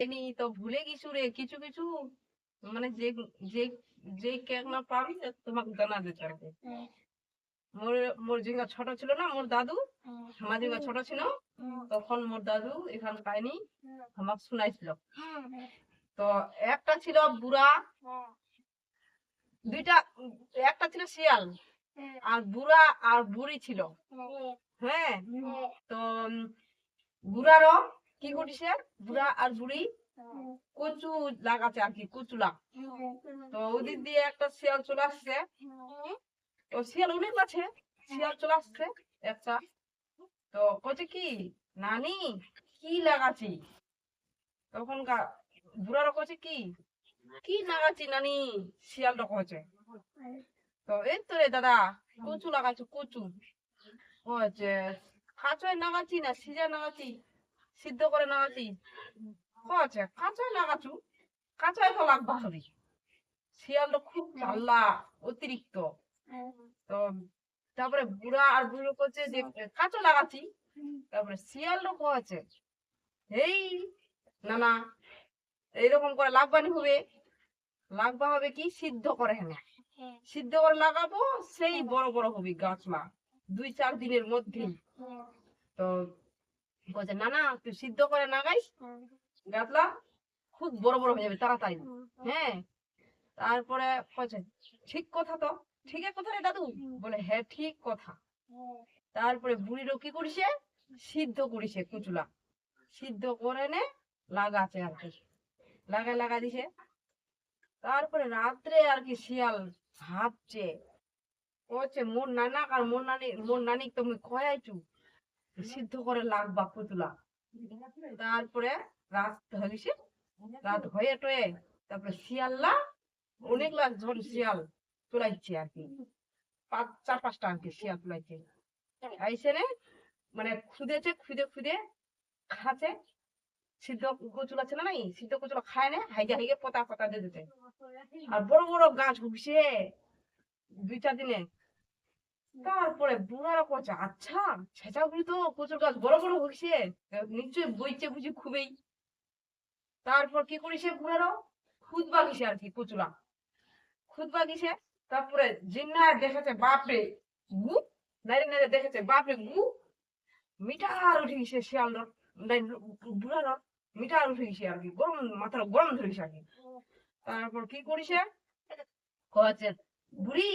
Any তো ভুলে গেছু রে? কিছু কিছু? মানে যে যে যে কেক না পাবি তোমাকে জানা দিতে হবে মোর মোর জিঙ্গা ছোট ছিল না? মোর দাদু? আমার জিঙ্গা ছোট ছিল। তখন মোর দাদু এখান পাইনি আমাকে শুনাইছিল। তো একটা ছিল বুড়া দুইটা একটা ছিল শিয়াল। আর বুড়া আর বুড়ি ছিল। হ্যাঁ। তো বুড়ারও কি করিছে? বুড়া আর বুড়ি? কচু লাগাচ্ছে আর কি কচু লাগ তো ওদিক দিয়ে একটা শিয়াল চলে আসছে। তো শিয়াল অনেক আছে, শিয়াল চলে আসছে একটা। তো কচ্ছে কি, নানি, কি লাগাচ্ছি? তখন বুড়ারা কচ্ছে কি কি লাগাচ্ছি নানি? শিয়ালটা কচ্ছে তো এই তো রে দাদা, কচু লাগাচ্ছি, কচু। কচ্ছে কাঁচায় লাগাচ্ছি না সিজা লাগাচ্ছি সিদ্ধ করে লাগাচ্ছি কচ্ছে কাঁচায় লাগাচ্ছু কাঁচায় তো লাগবা হবে শিয়ালটা খুব চাল্লা অতিরিক্ত। তো তারপরে বুড়া আর বুড়ো করছে যে, কাঁচা লাগাচ্ছি। তারপরে শিয়ালটা কচ্ছে এই, না না, এইরকম করে লাভবানি হবে। লাগবা হবে কি? সিদ্ধ করে হ্যাঁ সিদ্ধ করে লাগাবো, সেই বড় বড় হবে গাছলা। দুই চার দিনের মধ্যে তো বলছে না না তুই সিদ্ধ করে লাগাইস গাছলা খুব বড় বড় হয়ে যাবে, তাড়াতাড়ি। হ্যাঁ। তারপরে বলছে, ঠিক কথা তো ঠিক কথা রে দাদু? বলে হ্যাঁ ঠিক কথা। তারপরে বুড়িরও কি করিছে? সিদ্ধ করিছে কুচুলা। সিদ্ধ করে নে লাগাছে আর কি। লাগা লাগা দিছে। তারপরে রাত্রে আর কি শিয়াল ভাবছে। বলছে, মোর নানা, আর মোর নানি মোর নানি তুমি কয়াইছু সিদ্ধ করে লাগবা পুতুলা। তারপরে রাত হয়েছে রাত হয়ে টয়ে। তারপরে শিয়াল্লা অনেক লাখ জন শিয়াল চলাইছে আর কি। পাঁচ, চার, পাঁচটা আর কি শিয়াল চলাইছে আইসে রে মানে খুদেছে, খুদে খুদে খাচ্ছে। সিদ্ধ কচুলা ছিল নাই? সিদ্ধ কচুলা খায় না, হাইগে হাইগে পতা পতা দিয়ে দিতে। আর বড় বড় গাছ উঠছে দুই, চার দিনে তারপরে বুড়ারা করছে আচ্ছা ছেঁচা বুড়ি তো কচুর গাছ, বড় বড় হচ্ছে নিশ্চয়ই বইছে বুঝি খুবই। তারপর কি করিছে বুড়ারাও খুদ বাগিছে আর কি কচুলা খুদ বাগিছে তারপরে জিন্না দেখেছে বাপরে গু নাইরে নাইরে দেখেছে বাপরে গু। মিঠার উঠে গেছে শিয়ালর বুড়ার মিঠার উঠে গেছে আর কি, গরম মাথার গরম ধরে গেছে আর কি। তারপর কি করিছে? কচ্ছে বুড়ি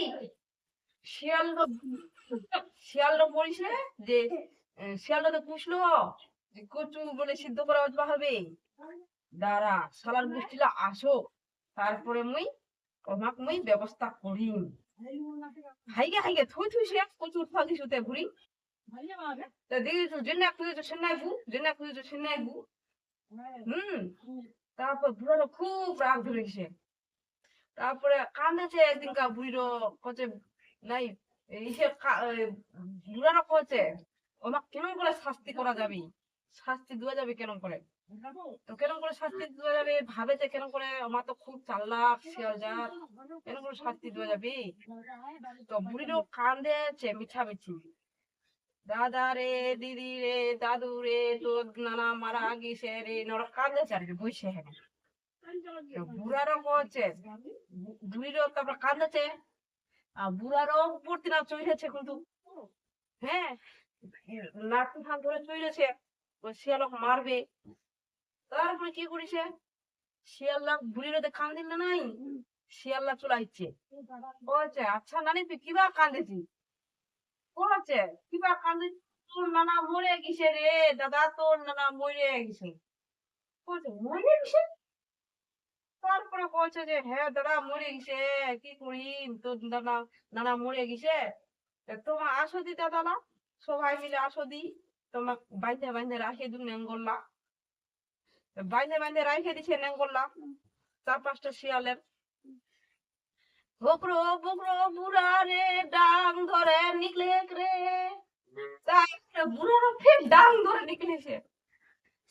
তো কচু দাঁড়া তারপরে মুই মুই ব্যবস্থা হাইগে হাইগে, থুই থুই কচুর ফাঁকি সুতে ঘুরি তা তারপর খুব রাগ ধরে গেছে। তারপরে কান্দেছে একদিন কা বুড়িরও কচে নাই ইসে বুড়ারও কচে ওমাক কেমন করে শাস্তি করা যাবে? শাস্তি দেওয়া যাবে কেন করে? কেন করে শাস্তি দেওয়া যাবে? ভাবেছে কেন করে আমার তো খুব চাল্লাক শিয়াল জাত কেন করে শাস্তি দেওয়া যাবে? তো বুড়িরও কান্দেছে মিঠি দাদা রে, দিদি রে, দাদু রে, তোর নানা মারা গেছে রে, নরক কাঁদেছে আর কি বসে হ্যাঁ বুড়ারও কচ্ছে বুড়িরও তারপর কাঁদেছে আর বুড়ারও পড়তে না চড়েছে কিন্তু। হ্যাঁ নাটু হাত ধরে চড়েছে ও শিয়ালক মারবে। তারপরে কি করেছে? শিয়াল্লা বুড়িরও কান দিল নাই? শিয়াল্লা চলাইছে বলছে আচ্ছা নানি, তুই কিবা কান্দেছি বলছে কিবা কান্দি তোর নানা মরে গেছে রে, দাদা, তোর নানা মরে গেছে। বলছে, মরে গেছে? তারপরে বলছে যে হ্যাঁ দাদা, মরে গেছে। কি করি? তোর নানা নানা মরে গেছে। তোমার আসো দি দাদা না? সবাই মিলে আসো দি তোমার বাইন্ধে বাইন্ধে রাখে দু নেঙ্গল্লা বাইন্ধে বাইন্ধে রাখে দিছে নেঙ্গল্লা চার পাঁচটা শিয়ালের। বকরো বকরো বুড়া রে ডাং ধরে নিকলে রে। তারপরে বুড়ারও ফের ডাং ধরে নিকলেছে।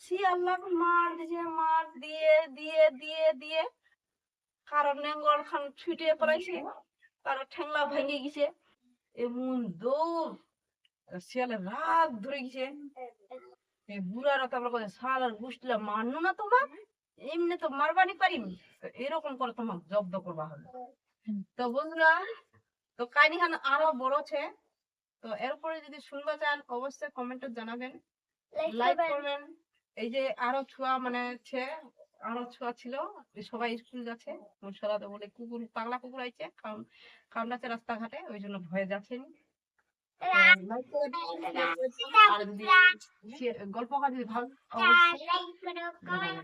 শিয়াল্লা মার দিছে মার দিয়ে দিয়ে দিয়ে দিয়ে। কারণ নেঙ্গল খান ছুটে পড়াইছে তার ঠেংলা ভেঙে গেছে। এমন দৌড় শিয়ালের রাগ ধরে গেছে। এই বুড়ারা তারপর কথা শালার গুষ্টিলা না তোমার? এমনি তো মারবানি পারিম। তো এরকম করে তোমার জব্দ করবা হবে তো বন্ধুরা তো কাহিনীখান আরও বড় আছে। তো এরপরে যদি শুনবা চান অবশ্যই কমেন্টে জানাবেন। লাইক করবেন। এই যে আরও ছোয়া মানে হচ্ছে আরও ছুয়া ছিল যে সবাই স্কুল যাচ্ছে সরাতে বলে কুকুর পাগলা কুকুর আইছে কামড়াচ্ছে রাস্তাঘাটে ওই জন্য ভয়ে যাচ্ছেন যদি গল্প কাজ ভালো।